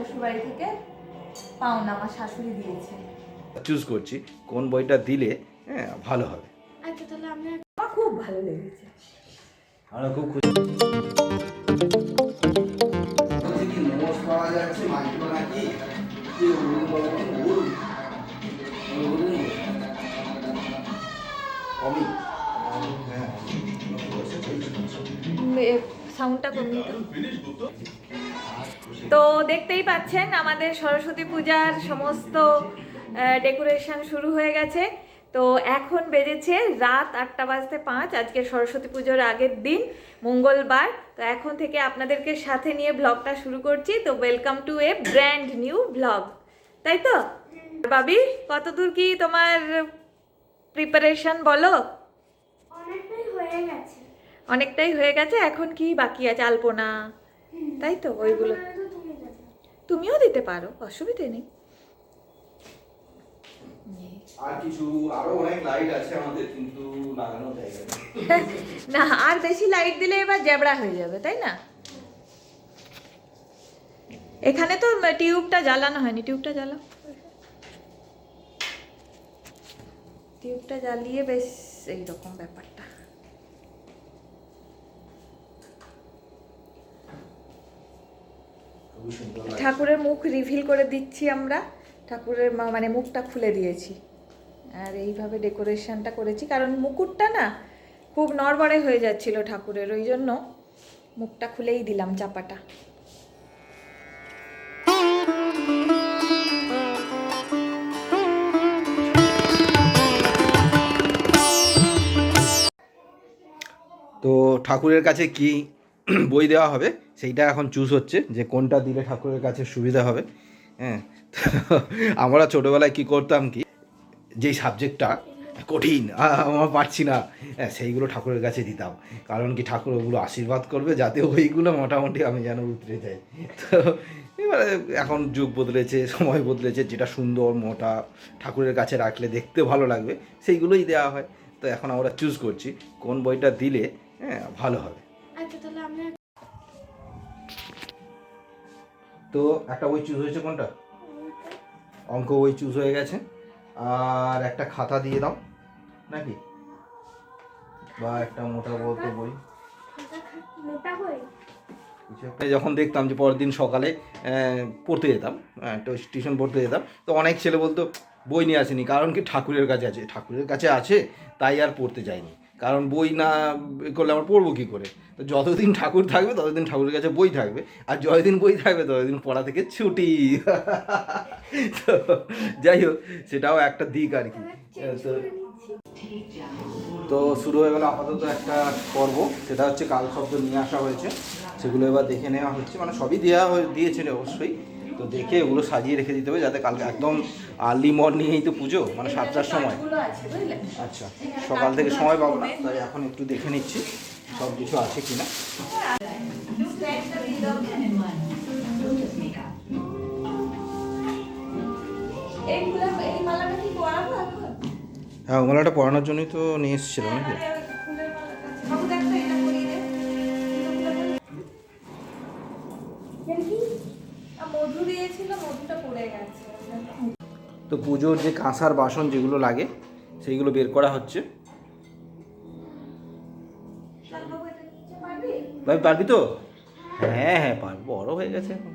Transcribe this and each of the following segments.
শ্বশুরবাড়ি থেকে পাওনা আমার শাশুড়ি দিয়েছে। চুজ করছি কোন বইটা দিলে হ্যাঁ ভালো হবে। আচ্ছা তাহলে আমি আমার খুব ভালো লেগেছে। আমরা খুব খুশি। কি হ্যাঁ সাউন্ডটা কমিয়ে দাও। তো দেখতেই পাচ্ছেন আমাদের সরস্বতী পূজার সমস্ত ডেকোরেশন শুরু হয়ে গেছে। তো এখন বেজেছে রাত আটটা বাজতে পাঁচ। আজকে সরস্বতী পুজোর আগের দিন মঙ্গলবার। তো এখন থেকে আপনাদেরকে সাথে নিয়ে ব্লগটা শুরু করছি। তো welcome to a brand new blog তাই তো? বাবি কতদূর কি তোমার প্রিপারেশন বলো? হয়ে অনেকটাই হয়ে গেছে এখন কি বাকি আছে? আলপনা। তাই তো ওইগুলো। তুমিও দিতে পারো অসুবিধে নেই। আর কিছু আরও অনেক লাইট আছে আমাদের কিন্তু লাগানো জায়গা না আর বেশি লাইট দিলে এবার জ্যাবড়া হয়ে যাবে তাই না? এখানে তো টিউবটা জ্বালানো হয়নি। টিউবটা জ্বালাও। টিউবটা জ্বালিয়ে বেশ এইরকম ব্যাপারটা খুবই সুন্দর লাগছে। ঠাকুরের মুখ রিভিল করে দিচ্ছি আমরা। ঠাকুরের মানে মুখটা খুলে দিয়েছি। আর এইভাবে ডেকোরেশনটা করেছি। কারণ মুকুটটা না খুব নড়বড়ে হয়ে যাচ্ছিল ঠাকুরের ওই জন্য মুখটা খুলেই দিলাম চাপাটা। তো ঠাকুরের কাছে কি বই দেওয়া হবে। সেইটা এখন চুজ হচ্ছে যে কোনটা দিলে ঠাকুরের কাছে সুবিধা হবে। হ্যাঁ আমরা ছোটোবেলায় কি করতাম কি, যেই সাবজেক্টটা কঠিন আমরা পারছি না হ্যাঁ সেইগুলো ঠাকুরের কাছে দিতাম। কারণ কি ঠাকুর ওগুলো আশীর্বাদ করবে, যাতে ওইগুলো মোটামুটি আমি যেন উতরে যাই। তো এবারে এখন যুগ বদলেছে, সময় বদলেছে, যেটা সুন্দর, মোটা, ঠাকুরের কাছে রাখলে দেখতে ভালো লাগবে, সেইগুলোই দেওয়া হয়। তো এখন আমরা চুজ করছি কোন বইটা দিলে হ্যাঁ ভালো হবে। আচ্ছা তাহলে আমি তো একটা বই চুজ হয়েছে কোনটা? অঙ্ক বই চুজ হয়ে গেছে। আর একটা খাতা দিয়ে দাও নাকি? বা একটা মোটা বলতো বই। মোটা একটা যখন দেখতাম যে পরের দিন সকালে পড়তে যেতাম তো টিউশন পড়তে যেতাম তো অনেক ছেলে বলতো বই নিয়ে আসেনি কারণ কি ঠাকুরের কাছে আছে। ঠাকুরের কাছে আছে তাই আর পড়তে যাইনি। কারণ বই না করলে আমরা পড়ব কী করে? তো যতদিন ঠাকুর থাকবে ততদিন ঠাকুরের কাছে বই থাকবে। আর যতদিন বই থাকবে ততদিন পড়া থেকে ছুটি। তো যাই হোক সেটাও একটা দিক আর কি। তো তো শুরু হয়ে গেল আপাতত একটা পর্ব সেটা হচ্ছে কাল শব্দ নিয়ে আসা হয়েছে। সেগুলো এবার দেখে নেওয়া হচ্ছে। মানে সবই দেওয়া হয়ে দিয়েছে অবশ্যই। তো দেখে ওগুলো সাজিয়ে রেখে দিতে হবে যাতে কালকে একদম আর্লি মর্নিংয়েই তো পুজো মানে সাতটার সময়। আচ্ছা সকাল থেকে সময় পাবো না তাই এখন একটু দেখে নিচ্ছি সব কিছু আছে কি না হ্যাঁ ওগুলোটা পড়ানোর জন্যই তো নিয়ে এসেছিলাম নাকি? তো পুজোর যে কাঁসার বাসন যেগুলো লাগে, সেইগুলো বের করা হচ্ছে? ভাই, পারবি তো? হ্যাঁ হ্যাঁ পারব। বড় হয়ে গেছে এখন।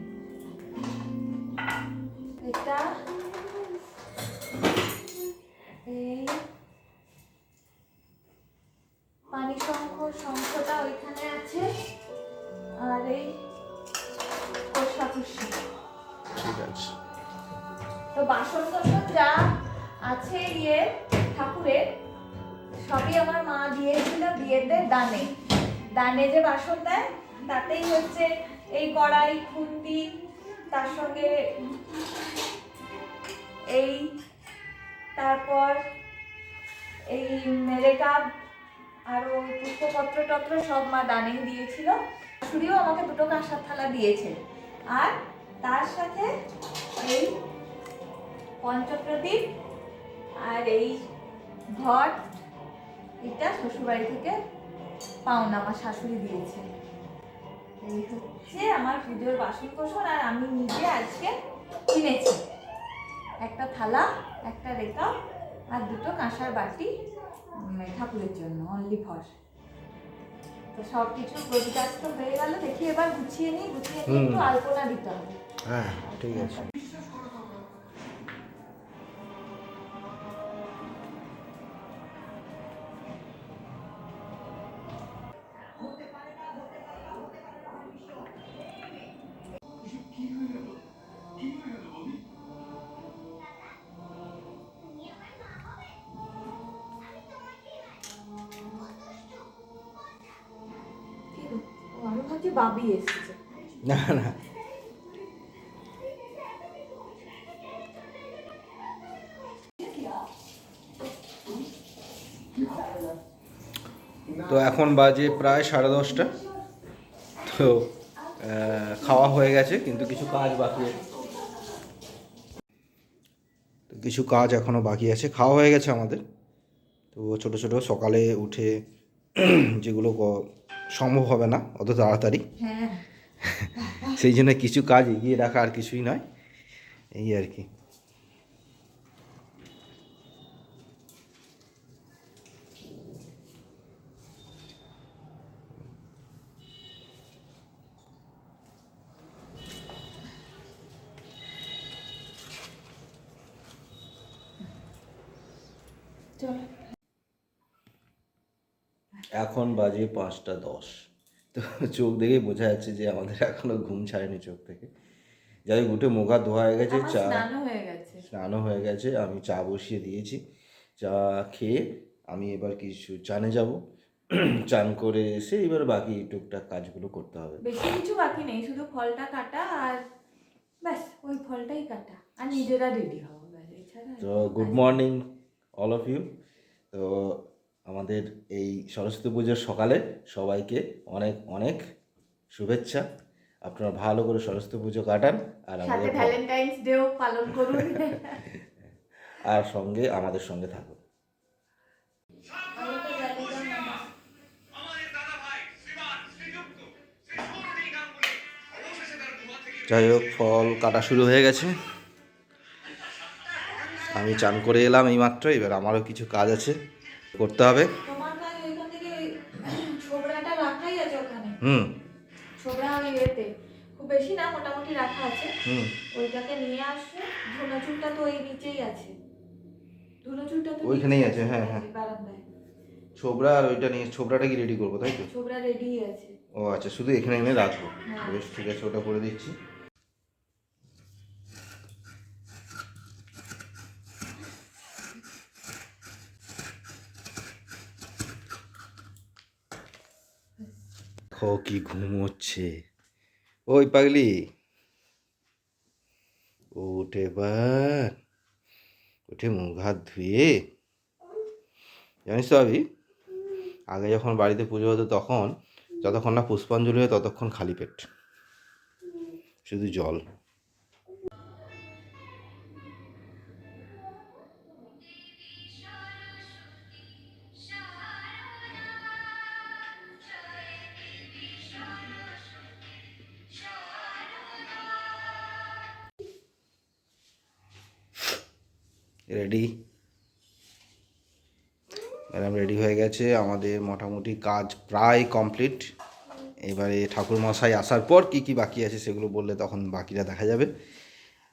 তো বাসন কোসন যা আছে ইয়ে ঠাকুরের, সবই আমার মা দিয়েছিল বিয়েতে দানে। দানে যে বাসন দেয়, তাতেই হচ্ছে এই কড়াই, খুন্তি, তার সঙ্গে এই, তারপর এই রেকাব আর ওই পুষ্পপত্র টত্র সব মা দানেই দিয়েছিল। শাশুড়িও আমাকে দুটো কাঁসার থালা দিয়েছে। আর পঞ্চপ্রদীপ আর এই ঘট এটা শ্বশুরবাড়ি থেকে পাওনা আমার শাশুড়ি দিয়েছে। এই হচ্ছে আমার পুজোর বাসন কোসন আর আমি নিজে আজকে কিনেছি। একটা থালা একটা রেখা আর দুটো কাঁসার বাটি ঠাকুরের জন্য অনলি ফর তো সব কিছু গোছগাছ তো হয়ে গেল দেখি এবার গুছিয়ে নিই গুছিয়ে নিয়ে একটু আলপনা দিতে হবে। হ্যাঁ ঠিক আছে। না না। তো এখন বাজে প্রায় সাড়ে দশটা। তো খাওয়া হয়ে গেছে, কিন্তু কিছু কাজ বাকি তো কিছু কাজ এখনও বাকি আছে, খাওয়া হয়ে গেছে আমাদের। তো ছোট ছোট সকালে উঠে যেগুলো সম্ভব হবে না, অত তাড়াতাড়ি। হ্যাঁ। সেই জন্য কিছু কাজ এগিয়ে রাখা আর কিছুই নয়। এই আর কি। এখন বাজে পাঁচটা দশ। তো চোখ দেখেই বোঝা যাচ্ছে যে আমাদের এখনও ঘুম ছাড়েনি চোখ থেকে। যাই হোক, উঠে মুখ ধোয়া হয়ে গেছে চা স্নানও হয়ে গেছে। হয়ে আমি চা বসিয়ে দিয়েছি। চা খেয়ে আমি এবার কিছু চানে যাব। চান করে এসে এবার বাকি টুকটাক কাজগুলো করতে হবে। বেশি কিছু বাকি নেই শুধু ফলটা কাটা আর ব্যাস ওই ফলটাই কাটা। আর নিজেরা রেডি হব এছাড়া তো good morning all of you তো আমাদের এই সরস্বতী পুজোর সকালে সবাইকে অনেক অনেক শুভেচ্ছা। আপনারা ভালো করে সরস্বতী পুজো কাটান আর আমাদের ভ্যালেন্টাইন্স ডেও পালন করুন। আর সঙ্গে আমাদের সঙ্গে থাকুন। যাই হোক ফল কাটা শুরু হয়ে গেছে। আমি চান করে এলাম এই মাত্র এবার আমারও কিছু কাজ আছে। করতে হবে। তোমার ওইখান থেকে ছোবড়াটা রাখাই আছে ওখানে। হুম। ছোবড়া ওই ইয়েতে। খুব বেশি না মোটামুটি রাখা আছে। হুম। ওইটাকে নিয়ে আসো। তো ওই নিচেই আছে। তো ওইখানেই আছে, হ্যাঁ, হ্যাঁ। বারান্দায়। ছোবড়া আর ওইটা নিয়ে ছোবড়াটা কি রেডি করব তাই তো? ছোবড়া রেডি আছে। ও আচ্ছা শুধু এখানে এনে রাখব। হ্যাঁ। বেশ ঠিক আছে ওটা করে দিচ্ছি। দেখো কি ঘুমোচ্ছে ওই পাগলি। ওঠে এবার। উঠে মুখ হাত ধুয়ে। জানিস তো আবি, আগে যখন বাড়িতে পুজো হতো তখন যতক্ষণ না পুষ্পাঞ্জলি হয় ততক্ষণ খালি পেট। শুধু জল। রেডি ম্যাডাম রেডি হয়ে গেছে। আমাদের মোটামুটি কাজ প্রায় কমপ্লিট এবারে ঠাকুর মশাই আসার পর কি কি বাকি আছে সেগুলো বললে তখন বাকিটা দেখা যাবে।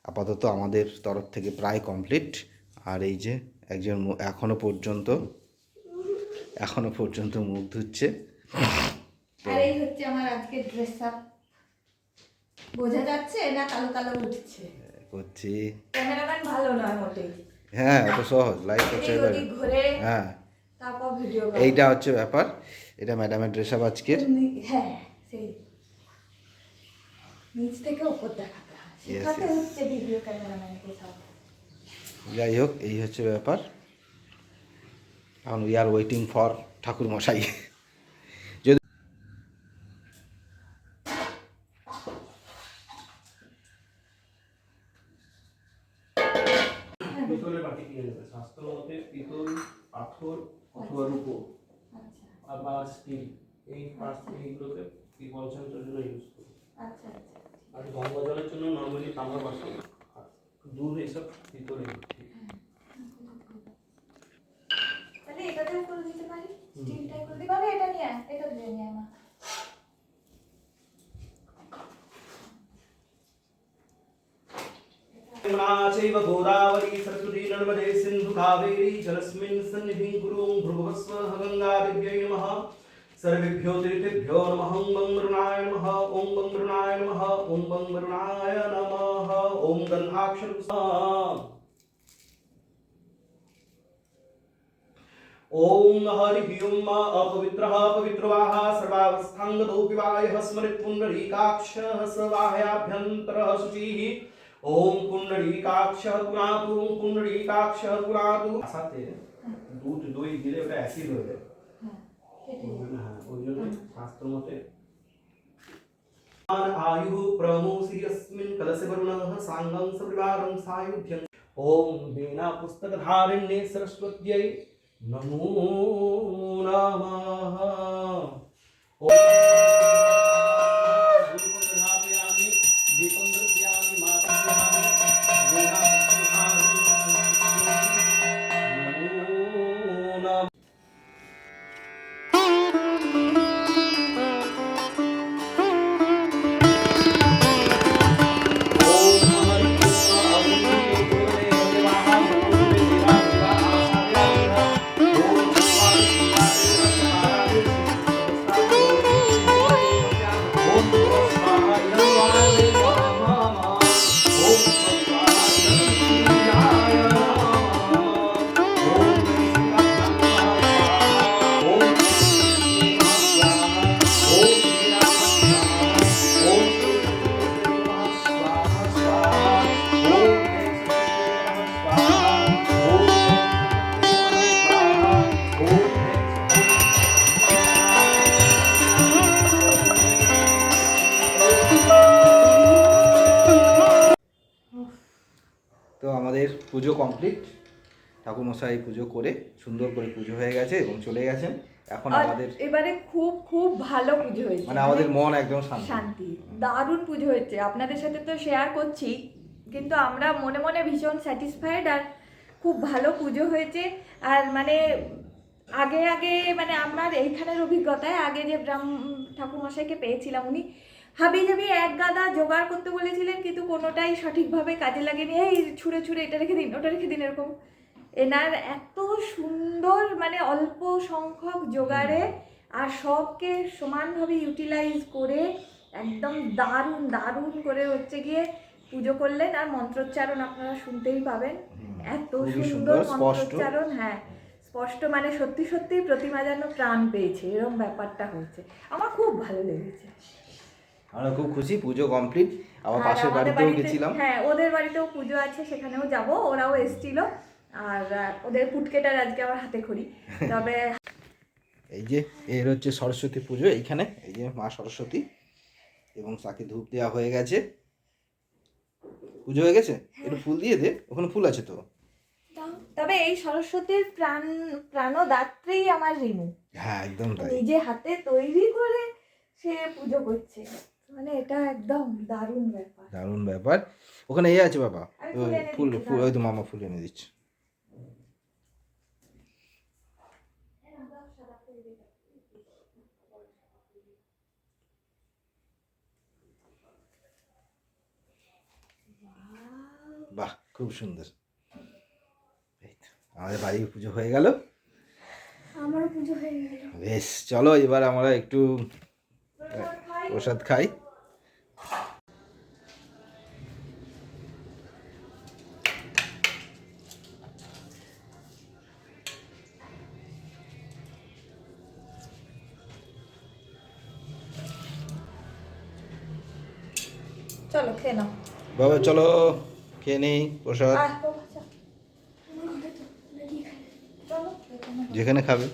আপাতত আমাদের তরফ থেকে প্রায় কমপ্লিট আর এই যে একজন মু- এখনও পর্যন্ত এখনও পর্যন্ত মুখ ধুচ্ছে। আর এই হচ্ছে আমার আজকে ড্রেস আপ বোঝা যাচ্ছে না কালো কালো উঠছে? করছি। ক্যামেরাম্যান ভালো নয় মোটেই। হ্যাঁ অত সহজ ওদিক ঘুরে হ্যাঁ। এইটা হচ্ছে ব্যাপার এটা ম্যাডামের ড্রেস আপ আজকের হ্যাঁ সেই। নিচ থেকে উপর দেখাতে হয়। Yes, হচ্ছে ভিডিও ক্যামেরাম্যানকে সব। যাই হোক এই হচ্ছে ব্যাপার। এখন উই আর ওয়েটিং ফর ঠাকুর মশাই এইগুলো জলকে পিপল সেন্সের জন্য ইউজ করি আচ্ছা আচ্ছা আর গঙ্গা জলের জন্য নর্মালি তামার বাসন আর দুধ এইসব পিতলে তাহলে এটাতেও করে দিতে পারি স্টিলটাই করে দিই বাবা এটা নিয়ে আয়, এটা দিয়ে নিয়ে আয় মা यमुना चैव गोदावरी सरस्वती नर्मदे सिन्धु कावेरी जलस्मिन् सन्निधिं कुरु भृगवस्व गङ्गादेव्यै नमः सर्वेभ्यो त्रिभ्यो नमः। ॐ बं वरुणाय नमः। ॐ बं वरुणाय नमः। ॐ बं वरुणाय नमः। ॐ गन्धाक्षर ॐ हरिः ॐ मा अपवित्रः पवित्रवाः सर्वावस्थाङ्गतो पिवायः स्मृत् पुण्डरीकाक्षः स बाह्याभ्यन्तरः ओम ॐ पुण्डरीकाक्षः पुरातु। पुण्डरीकाक्षः पुरातु। साथे दूध दही दिले बेटा ऐसी ठीक है। സംയോജനം ശാസ്ത്രമത്തെ ആയു പ്രമോസിയസ്മിൻ കലശവരുണഃ സാംഗം സപരിവാരം സായുധ്യം ഓം വീണാ പുസ്തകധാരിണ്യേ സരസ്വത്यै നമോ നമഃ ഓം ঠাকুরমশাই পুজো করে সুন্দর করে পুজো হয়ে গেছে এবং চলে গেছেন। এখন আর আমাদের এবারে খুব খুব ভালো পুজো হয়েছে। মানে আমাদের মন একদম শান্ত। শান্তি। দারুণ পুজো হয়েছে। আপনাদের সাথে তো শেয়ার করছি কিন্তু আমরা মনে মনে ভীষণ স্যাটিসফাইড আর খুব ভালো পুজো হয়েছে। আর মানে আগে আগে মানে আমার এইখানের অভিজ্ঞতায় আগে যে ব্রাহ্ম ঠাকুরমশাইকে পেয়েছিলাম উনি হাবি জাবি এক গাদা জোগাড় করতে বলেছিলেন কিন্তু কোনোটাই সঠিকভাবে কাজে লাগেনি। এই ছুঁড়ে ছুঁড়ে এটা রেখে দিন ওটা রেখে দিন এরকম। এনার এত সুন্দর মানে অল্প সংখ্যক জোগাড়ে আর সবকে সমানভাবে ইউটিলাইজ করে একদম দারুণ দারুণ করে হচ্ছে গিয়ে পুজো করলেন। আর মন্ত্রোচ্চারণ আপনারা শুনতেই পাবেন। এত সুন্দর মন্ত্রোচ্চারণ হ্যাঁ। স্পষ্ট মানে সত্যি সত্যি প্রতিমা যেন প্রাণ পেয়েছে এরকম ব্যাপারটা হয়েছে। আমার খুব ভালো লেগেছে। আমরা খুব খুশি পুজো কমপ্লিট আর পাশের বাড়িতেও গেছিলাম। হ্যাঁ ওদের বাড়িতেও পুজো আছে সেখানেও যাব। ওরাও এসেছিল। আর ওদের পুটকেটার আজকে আমার হাতে খড়ি। তবে এই যে এর হচ্ছে সরস্বতী পুজো এইখানে। এই যে মা সরস্বতী এবং তাকে ধূপ দেওয়া হয়ে গেছে। পুজো হয়ে গেছে? একটু ফুল দিয়ে দে। ওখানে ফুল আছে তো? তবে এই সরস্বতীর প্রাণ প্রাণদাত্রী আমার রিমু। হ্যাঁ একদম তাই। নিজে হাতে তৈরি করে সে পুজো করছে। মানে এটা একদম দারুণ ব্যাপার। দারুণ ব্যাপার। ওখানে এ আছে বাবা ওই ফুল ফুল ওই তো মামা ফুল এনে দিচ্ছে। খুব সুন্দর। আমাদের বাড়ির পুজো হয়ে গেল। আমারও পুজো হয়ে গেল। বেশ চলো এবার আমরা একটু প্রসাদ খাই। চলো খেয়ে নাও। বাবা চলো। খেয়ে নেই প্রসাদ যেখানে খাবে।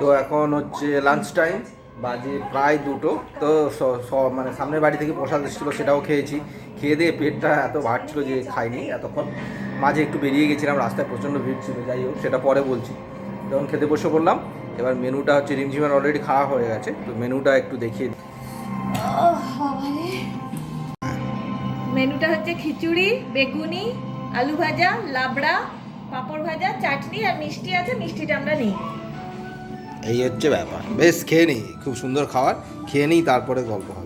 তো এখন হচ্ছে লাঞ্চ টাইম বাজে প্রায় দুটো। তো মানে সামনের বাড়ি থেকে প্রসাদ এসেছিল সেটাও খেয়েছি। খেয়ে দিয়ে পেটটা এত বাড়ছিল যে খাইনি এতক্ষণ। মাঝে একটু বেরিয়ে গেছিলাম রাস্তায় প্রচণ্ড ভিড় ছিল যাই হোক সেটা পরে বলছি। যখন খেতে বসে পড়লাম এবার মেনুটা হচ্ছে রিমঝিমের অলরেডি খাওয়া হয়ে গেছে তো মেনুটা একটু দেখিয়ে। মেনুটা হচ্ছে খিচুড়ি, বেগুনি, আলু ভাজা, লাবড়া, পাঁপড় ভাজা, চাটনি আর মিষ্টি আছে, মিষ্টিটা আমরা নিই। এই হচ্ছে ব্যাপার। বেশ, খেয়ে নিই। খুব সুন্দর খাবার। খেয়ে নিই, তারপরে গল্প হবে।